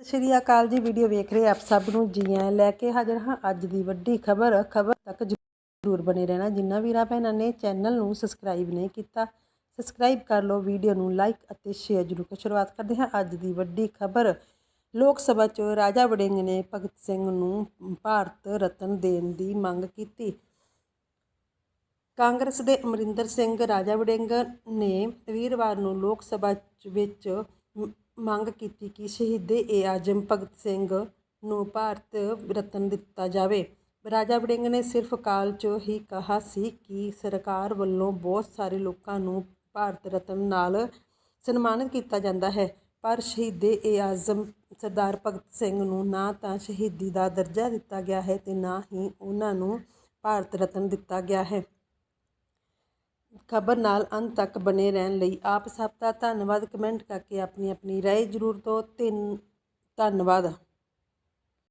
ਸਤਿ ਸ਼੍ਰੀ ਅਕਾਲ ਜੀ, ਵੀਡੀਓ ਵੇਖ ਰਹੇ ਆਪ ਸਭ ਨੂੰ। ਜੀ ਆਇਆਂ ਲੈ ਕੇ ਹਾਜ਼ਰ ਹਾਂ ਅੱਜ ਦੀ ਵੱਡੀ ਖਬਰ। ਖਬਰ ਤੱਕ ਜ਼ਰੂਰ ਬਣੇ ਰਹਿਣਾ। ਜਿੰਨਾ ਵੀਰਾਂ ਭੈਣਾਂ ਨੇ ਚੈਨਲ ਨੂੰ ਸਬਸਕ੍ਰਾਈਬ ਨਹੀਂ ਕੀਤਾ, ਸਬਸਕ੍ਰਾਈਬ ਕਰ ਲਓ, ਵੀਡੀਓ ਨੂੰ ਲਾਈਕ ਅਤੇ ਸ਼ੇਅਰ ਜ਼ਰੂਰ ਕਰ। ਸ਼ੁਰੂਆਤ ਕਰਦੇ ਹਾਂ ਅੱਜ ਦੀ ਵੱਡੀ ਖਬਰ। ਲੋਕ ਸਭਾ 'ਚ ਰਾਜਾ ਵੜਿੰਗ ਨੇ ਭਗਤ ਸਿੰਘ ਨੂੰ ਭਾਰਤ ਰਤਨ ਦੇਣ ਦੀ ਮੰਗ ਕੀਤੀ। ਕਾਂਗਰਸ ਦੇ ਅਮਰਿੰਦਰ ਸਿੰਘ ਰਾਜਾ ਵੜਿੰਗ ਨੇ ਵੀਰਵਾਰ ਨੂੰ ਲੋਕ ਸਭਾ ਚ- ਵਿੱਚ ਮੰਗ ਕੀਤੀ ਕਿ ਸ਼ਹੀਦੇ ਏ ਆਜ਼ਮ ਭਗਤ ਸਿੰਘ ਨੂੰ ਭਾਰਤ ਰਤਨ ਦਿੱਤਾ ਜਾਵੇ। ਰਾਜਾ ਵੜਿੰਗ ਨੇ ਸਿਰਫ ਕਾਲ 'ਚ ਹੀ ਕਿਹਾ ਸੀ ਕਿ ਸਰਕਾਰ ਵੱਲੋਂ ਬਹੁਤ ਸਾਰੇ ਲੋਕਾਂ ਨੂੰ ਭਾਰਤ ਰਤਨ ਨਾਲ ਸਨਮਾਨਿਤ ਕੀਤਾ ਜਾਂਦਾ ਹੈ, ਪਰ ਸ਼ਹੀਦੇ ਏ ਆਜ਼ਮ ਸਰਦਾਰ ਭਗਤ ਸਿੰਘ ਨੂੰ ਨਾ ਤਾਂ ਸ਼ਹੀਦੀ ਦਾ ਦਰਜਾ ਦਿੱਤਾ ਗਿਆ ਹੈ ਤੇ ਨਾ ਹੀ ਉਹਨਾਂ ਨੂੰ ਭਾਰਤ ਰਤਨ ਦਿੱਤਾ ਗਿਆ ਹੈ। ਖਬਰ ਨਾਲ ਅੰਤ ਤੱਕ ਬਣੇ ਰਹਿਣ ਲਈ ਆਪ ਸਭ ਦਾ ਧੰਨਵਾਦ। ਕਮੈਂਟ ਕਰਕੇ ਆਪਣੀ ਆਪਣੀ ਰਾਏ ਜ਼ਰੂਰ ਦਿਓ। ਤਿੰਨ ਧੰਨਵਾਦ।